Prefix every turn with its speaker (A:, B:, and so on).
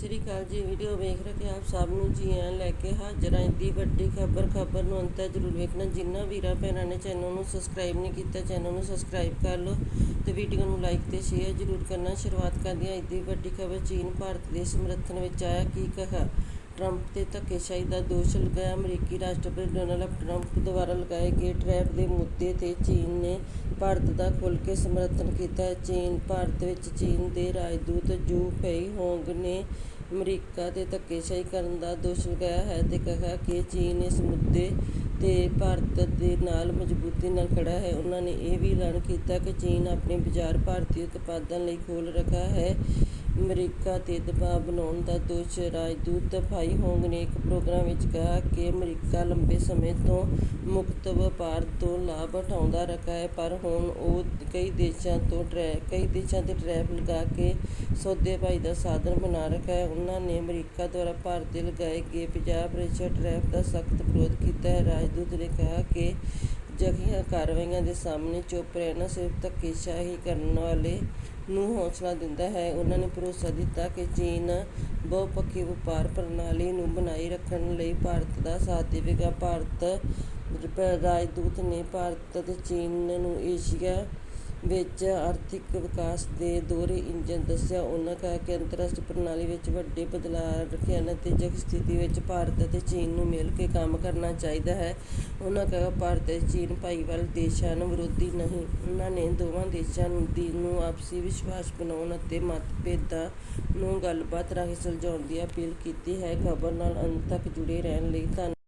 A: ਸ੍ਰੀ ਅਕਾਲ ਜੀ, ਵੀਡੀਓ ਵੇਖ ਰਹੇ ਆਪ ਸਭ ਨੂੰ ਜੀ ਆਇਆਂ ਲੈ ਕੇ ਹਾਜ਼ਰ ਹਾਂ। ਦੀ ਵੱਡੀ ਖਬਰ ਖਬਰ ਨੂੰ ਅੰਤ ਤੱਕ ਜ਼ਰੂਰ ਵੇਖਣਾ। ਜਿਨ੍ਹਾਂ ਵੀਰਾਂ ਭੈਣਾਂ ਨੇ ਚੈਨਲ ਨੂੰ ਸਬਸਕ੍ਰਾਈਬ ਨਹੀਂ ਕੀਤਾ, ਚੈਨਲ ਨੂੰ ਸਬਸਕ੍ਰਾਈਬ ਕਰ ਲਓ ਤੇ ਵੀਡੀਓ ਨੂੰ ਲਾਈਕ ਤੇ ਸ਼ੇਅਰ ਜ਼ਰੂਰ ਕਰਨਾ। ਸ਼ੁਰੂਆਤ ਕਰਦੇ ਹਾਂ। ਦੀ ਵੱਡੀ ਖਬਰ, ਚੀਨ, ਭਾਰਤ ਦੇ ਸਮਰਥਨ ਵਿੱਚ ਆਇਆ। ਕੀ ਕਹਾ? ਟਰੰਪ ਤੇ ਧੱਕੇਸ਼ਾਹੀ ਦਾ ਦੋਸ਼ ਲਗਾਇਆ। ਅਮਰੀਕੀ ਰਾਸ਼ਟਰਪਤੀ ਡੋਨਾਲਡ ਟਰੰਪ ਦੁਆਰਾ ਲਗਾਏ ਗਏ ਟਰੈਪ ਦੇ ਮੁੱਦੇ ਤੇ ਚੀਨ ਨੇ ਭਾਰਤ ਦਾ ਖੁੱਲ੍ਹ ਕੇ ਸਮਰਥਨ ਕੀਤਾ। ਹੈ ਚੀਨ, ਭਾਰਤ ਵਿੱਚ ਚੀਨ ਦੇ ਰਾਜਦੂਤ ਜੂ ਫੇਈ ਹੋਂਗ ਨੇ ਅਮਰੀਕਾ ਤੇ ਧੱਕੇਸ਼ਾਹੀ ਕਰਨ ਦਾ ਦੋਸ਼ ਲਗਾਇਆ ਹੈ ਅਤੇ ਕਿਹਾ ਕਿ ਚੀਨ ਇਸ ਮੁੱਦੇ ਤੇ ਭਾਰਤ ਦੇ ਨਾਲ ਮਜ਼ਬੂਤੀ ਨਾਲ ਖੜ੍ਹਾ ਹੈ। ਉਹਨਾਂ ਨੇ ਇਹ ਵੀ ਐਲਾਨ ਕੀਤਾ ਕਿ ਚੀਨ ਆਪਣੇ ਬਾਜ਼ਾਰ ਭਾਰਤੀ ਉਤਪਾਦਾਂ ਲਈ ਖੋਲ੍ਹ ਰੱਖਾ ਹੈ। ਅਮਰੀਕਾ ਤੇ ਦਬਾਅ ਬਣਾਉਣ ਦਾ ਦੋਸ਼ ਰਾਜਦੂਤ ਭਾਈ ਹੋਂਗ ਨੇ ਇੱਕ ਪ੍ਰੋਗਰਾਮ ਵਿੱਚ ਕਿਹਾ ਕਿ ਅਮਰੀਕਾ ਲੰਬੇ ਸਮੇਂ ਤੋਂ ਮੁਕਤ ਵਪਾਰ ਤੋਂ ਲਾਭ ਉਠਾਉਂਦਾ ਰਿਹਾ ਹੈ, ਪਰ ਹੁਣ ਉਹ ਕਈ ਦੇਸ਼ਾਂ ਤੋਂ ਟਰੈ, ਕਈ ਦੇਸ਼ਾਂ ਤੇ ਟਰੈਪ ਲਗਾ ਕੇ ਸੌਦੇਬਾਜ਼ੀ ਦਾ ਸਾਧਨ ਬਣਾ ਰੱਖਿਆ ਹੈ। ਉਹਨਾਂ ਨੇ ਅਮਰੀਕਾ ਦੁਆਰਾ ਭਾਰਤ ਤੇ ਲਗਾਏ ਗਏ 50% ਟਰੈਪ ਦਾ ਸਖਤ ਵਿਰੋਧ ਕੀਤਾ ਹੈ। ਰਾਜਦੂਤ ਨੇ ਕਿਹਾ ਕਿ ਅਜਿਹੀਆਂ ਕਾਰਵਾਈਆਂ ਦੇ ਸਾਹਮਣੇ ਚੁੱਪ ਰਹਿਣਾ ਸਿਰਫ ਧੱਕੇਸ਼ਾਹੀ ਕਰਨ ਵਾਲੇ ਨੂੰ ਹੌਸਲਾ ਦਿੰਦਾ ਹੈ। ਉਹਨਾਂ ਨੇ ਭਰੋਸਾ ਦਿੱਤਾ ਕਿ ਚੀਨ ਬਹੁਪੱਖੀ ਵਪਾਰ ਪ੍ਰਣਾਲੀ ਨੂੰ ਬਣਾਈ ਰੱਖਣ ਲਈ ਭਾਰਤ ਦਾ ਸਾਥ ਦੇਵੇਗਾ। ਭਾਰਤ ਰਾਜਦੂਤ ਨੇ ਭਾਰਤ ਅਤੇ ਚੀਨ ਨੂੰ ਏਸ਼ੀਆ ਵਿੱਚ ਆਰਥਿਕ ਵਿਕਾਸ ਦੇ ਦੋਹਰੇ ਇੰਜਣ ਦੱਸਿਆ। ਉਹਨਾਂ ਕਿਹਾ ਕਿ ਅੰਤਰਰਾਸ਼ਟਰੀ ਪ੍ਰਣਾਲੀ ਵਿੱਚ ਵੱਡੇ ਬਦਲਾਅ ਰੱਖੇ ਹਨ ਅਤੇ ਅਜਿਹੀ ਸਥਿਤੀ ਵਿੱਚ ਭਾਰਤ ਅਤੇ ਚੀਨ ਨੂੰ ਮਿਲ ਕੇ ਕੰਮ ਕਰਨਾ ਚਾਹੀਦਾ ਹੈ। ਉਹਨਾਂ ਕਿਹਾ, ਭਾਰਤ ਅਤੇ ਚੀਨ ਭਾਈਵਾਲ ਦੇਸ਼ ਹਨ ਵਿਰੋਧੀ ਨਹੀਂ। ਉਹਨਾਂ ਨੇ ਦੋਵਾਂ ਦੇਸ਼ਾਂ ਨੂੰ ਦੀ ਨੂੰ ਆਪਸੀ ਵਿਸ਼ਵਾਸ ਬਣਾਉਣ ਅਤੇ ਮਤਭੇਦਾਂ ਨੂੰ ਗੱਲਬਾਤ ਰਾਹੀਂ ਸੁਲਝਾਉਣ ਦੀ ਅਪੀਲ ਕੀਤੀ ਹੈ। ਖਬਰ ਨਾਲ ਅੰਤ ਤੱਕ ਜੁੜੇ ਰਹਿਣ ਲਈ ਧੰਨ